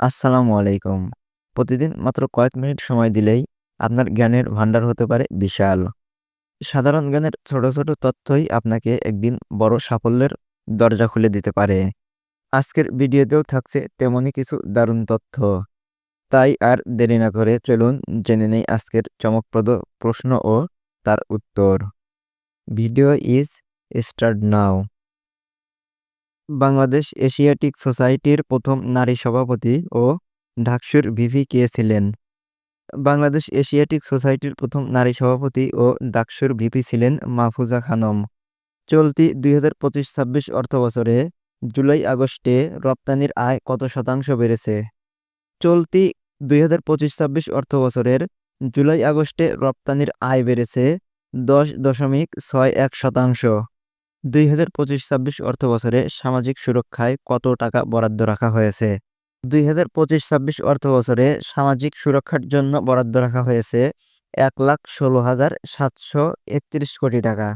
আসসালামু আলাইকুম। প্রতিদিন মাত্র কয়েক মিনিট সময় দিলেই আপনার জ্ঞানের ভান্ডার হতে পারে বিশাল। সাধারণ জ্ঞানের ছোট ছোট তথ্যই আপনাকে একদিন বড় সাফল্যের দরজা খুলে দিতে পারে। আজকের ভিডিওতেও থাকছে তেমনই কিছু দারুণ তথ্য। তাই আর দেরি না করে চলুন জেনে নেই আজকের চমকপ্রদ প্রশ্ন ও তার উত্তর। Video is start now. Bangladesh Asiatic সোসাইটির প্রথম নারী সভাপতি ও ঢাকসুর ভিভি কে ছিলেন। বাংলাদেশ এশিয়াটিক সোসাইটির প্রথম নারী সভাপতি ও ডাকসুর ভিপি ছিলেন মাহফুজা খানম। চলতি দুই হাজার পঁচিশ ছাব্বিশ অর্থবছরে জুলাই আগস্টে রপ্তানির আয় কত শতাংশ বেড়েছে? চলতি দুই হাজার পঁচিশ ছাব্বিশ অর্থবছরের জুলাই আগস্টে রপ্তানির আয় বেড়েছে দশ দশমিক ছয় এক শতাংশ। দুই হাজার পঁচিশ ছাব্বিশ অর্থ বছরে সামাজিক সুরক্ষায় কত টাকা বরাদ্দ রাখা হয়েছে? দুই হাজার পঁচিশ ছাব্বিশ অর্থ বছরে সামাজিক সুরক্ষার জন্য বরাদ্দ রাখা হয়েছে এক লাখ ষোলো হাজার সাতশো একত্রিশ কোটি টাকা।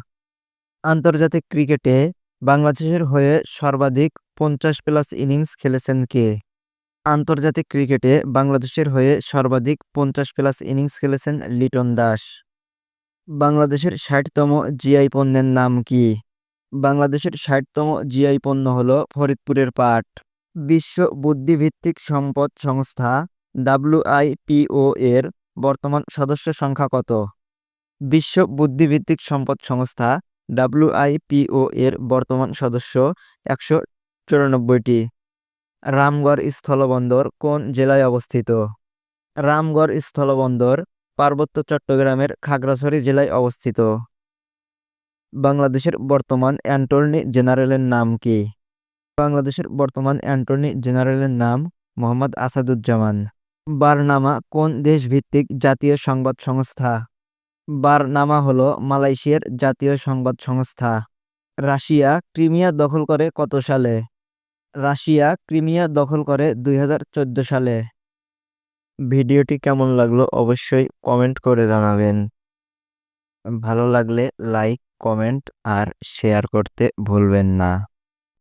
আন্তর্জাতিক ক্রিকেটে বাংলাদেশের হয়ে সর্বাধিক পঞ্চাশ প্লাস ইনিংস খেলেছেন কে? আন্তর্জাতিক ক্রিকেটে বাংলাদেশের হয়ে সর্বাধিক পঞ্চাশ প্লাস ইনিংস খেলেছেন লিটন দাস। বাংলাদেশের ষাটতম জিআই পণ্যের নাম কি? বাংলাদেশের ষাটতম জিআই পণ্য হল ফরিদপুরের পাট। বিশ্ব বুদ্ধিভিত্তিক সম্পদ সংস্থা ডাব্লুআইপিও এর বর্তমান সদস্য সংখ্যা কত? বিশ্ব বুদ্ধিভিত্তিক সম্পদ সংস্থা ডাব্লুআইপিও এর বর্তমান সদস্য একশো চুরানব্বইটি। রামগড় স্থলবন্দর কোন জেলায় অবস্থিত? রামগড় স্থলবন্দর পার্বত্য চট্টগ্রামের খাগড়াছড়ি জেলায় অবস্থিত। বাংলাদেশের বর্তমান অ্যান্টর্নি জেনারেলের নাম কি? বাংলাদেশের বর্তমান অ্যান্টর্নি জেনারেলের নাম মোহাম্মদ আসাদুজ্জামান। বারনামা কোন দেশভিত্তিক জাতীয় সংবাদ সংস্থা? বারনামা হল মালয়েশিয়ার জাতীয় সংবাদ সংস্থা। রাশিয়া ক্রিমিয়া দখল করে কত সালে? রাশিয়া ক্রিমিয়া দখল করে দুই হাজার চোদ্দ সালে। ভিডিওটি কেমন লাগল অবশ্যই কমেন্ট করে জানাবেন। ভালো লাগলে লাইক কমেন্ট আর শেয়ার করতে ভুলবেন না।